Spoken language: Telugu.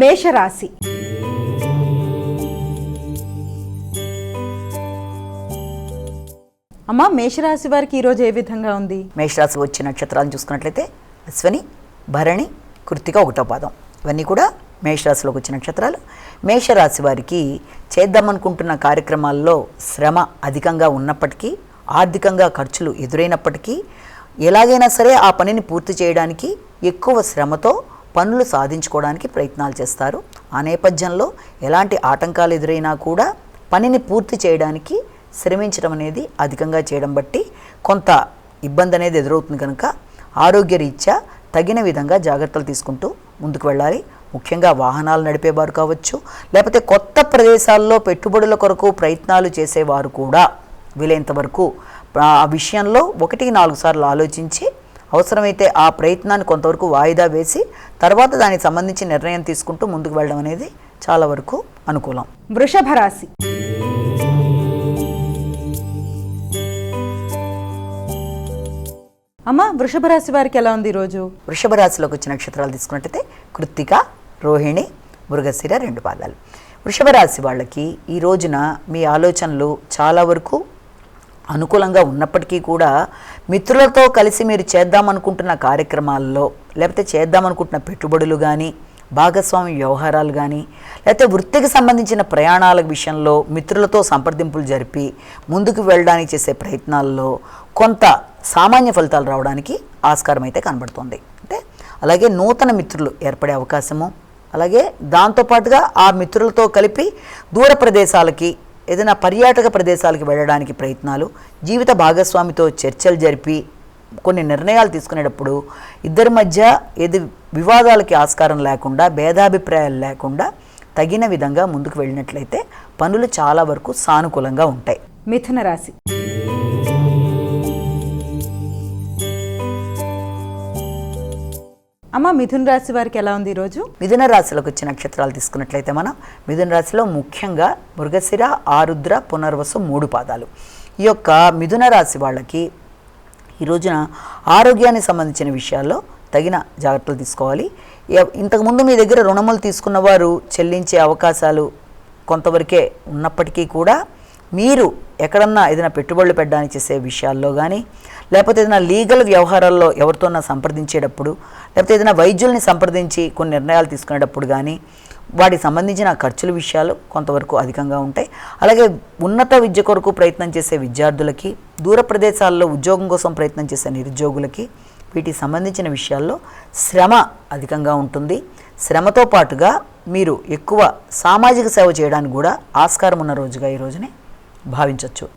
మేషరాశి. అమ్మా మేషరాశి వారికి ఈరోజు ఏ విధంగా ఉంది? మేషరాశి వచ్చే నక్షత్రాలను చూసుకున్నట్లయితే అశ్వని భరణి కృతిక ఒకటో పాదం. ఇవన్నీ కూడా మేషరాశిలోకి వచ్చిన నక్షత్రాలు. మేషరాశి వారికి చేద్దామనుకుంటున్న కార్యక్రమాల్లో శ్రమ అధికంగా ఉన్నప్పటికీ ఆర్థికంగా ఖర్చులు ఎదురైనప్పటికీ ఎలాగైనా సరే ఆ పనిని పూర్తి చేయడానికి ఎక్కువ శ్రమతో పనులు సాధించుకోవడానికి ప్రయత్నాలు చేస్తారు. ఆ నేపథ్యంలో ఎలాంటి ఆటంకాలు ఎదురైనా కూడా పనిని పూర్తి చేయడానికి శ్రమించడం అనేది అధికంగా చేయడం బట్టి కొంత ఇబ్బంది అనేది ఎదురవుతుంది కనుక ఆరోగ్యరీత్యా తగిన విధంగా జాగ్రత్తలు తీసుకుంటూ ముందుకు వెళ్ళాలి. ముఖ్యంగా వాహనాలు నడిపేవారు కావచ్చు లేకపోతే కొత్త ప్రదేశాల్లో పెట్టుబడుల కొరకు ప్రయత్నాలు చేసేవారు కూడా వీలైనంత వరకు. ఆ విషయంలో ఒకటికి నాలుగు సార్లు ఆలోచించి అవసరమైతే ఆ ప్రయత్నాన్ని కొంతవరకు వాయిదా వేసి తర్వాత దానికి సంబంధించి నిర్ణయం తీసుకుంటూ ముందుకు వెళ్ళడం అనేది చాలా వరకు అనుకూలం. వృషభ రాశి. అమ్మా వృషభ రాశి వారికి ఎలా ఉంది ఈరోజు వృషభ రాశిలోకి వచ్చిన నక్షత్రాలు తీసుకున్నట్టయితే కృత్తిక రోహిణి మృగశిర రెండు పాదాలు. వృషభ రాశి వాళ్ళకి ఈ రోజున మీ ఆలోచనలు చాలా వరకు అనుకూలంగా ఉన్నప్పటికీ కూడా మిత్రులతో కలిసి మీరు చేద్దామనుకుంటున్న కార్యక్రమాల్లో లేకపోతే చేద్దామనుకుంటున్న పెట్టుబడులు కానీ భాగస్వామి వ్యవహారాలు కానీ లేకపోతే వృత్తికి సంబంధించిన ప్రయాణాల విషయంలో మిత్రులతో సంప్రదింపులు జరిపి ముందుకు వెళ్ళడానికి చేసే ప్రయత్నాల్లో కొంత సామాన్య ఫలితాలు రావడానికి ఆస్కారం అయితే కనబడుతుంది. అంటే అలాగే నూతన మిత్రులు ఏర్పడే అవకాశము అలాగే దాంతోపాటుగా ఆ మిత్రులతో కలిపి దూర ప్రదేశాలకి ఏదైనా పర్యాటక ప్రదేశాలకు వెళ్ళడానికి ప్రయత్నాలు జీవిత భాగస్వామితో చర్చలు జరిపి కొన్ని నిర్ణయాలు తీసుకునేటప్పుడు ఇద్దరి మధ్య ఏది వివాదాలకి ఆస్కారం లేకుండా భేదాభిప్రాయాలు లేకుండా తగిన విధంగా ముందుకు వెళ్ళినట్లయితే పనులు చాలా వరకు సానుకూలంగా ఉంటాయి. మిథున రాశి అమ్మ మిథున రాశి వారికి ఎలా ఉంది ఈరోజు మిథున రాశిలోకి వచ్చే నక్షత్రాలు తీసుకున్నట్లయితే మనం మిథున రాశిలో ముఖ్యంగా మృగశిర ఆరుద్ర పునర్వసు మూడు పాదాలు. ఈ యొక్క మిథున రాశి వాళ్ళకి ఈ రోజున ఆరోగ్యానికి సంబంధించిన విషయాల్లో తగిన జాగ్రత్తలు తీసుకోవాలి. ఇంతకుముందు మీ దగ్గర రుణములు తీసుకున్న వారు చెల్లించే అవకాశాలు కొంతవరకే ఉన్నప్పటికీ కూడా మీరు ఎక్కడన్నా ఏదైనా పెట్టుబడులు పెట్టడానికి చేసే విషయాల్లో కానీ లేకపోతే ఏదైనా లీగల్ వ్యవహారాల్లో ఎవరితోన్నా సంప్రదించేటప్పుడు లేకపోతే ఏదైనా వైద్యుల్ని సంప్రదించి కొన్ని నిర్ణయాలు తీసుకునేటప్పుడు కానీ వాటికి సంబంధించిన ఖర్చుల విషయాలు కొంతవరకు అధికంగా ఉంటాయి. అలాగే ఉన్నత విద్య కొరకు ప్రయత్నం చేసే విద్యార్థులకి దూర ప్రదేశాల్లో ఉద్యోగం కోసం ప్రయత్నం చేసే నిరుద్యోగులకి వీటికి సంబంధించిన విషయాల్లో శ్రమ అధికంగా ఉంటుంది. శ్రమతో పాటుగా మీరు ఎక్కువ సామాజిక సేవ చేయడానికి కూడా ఆస్కారం ఉన్న రోజుగా ఈ రోజుని భావించవచ్చు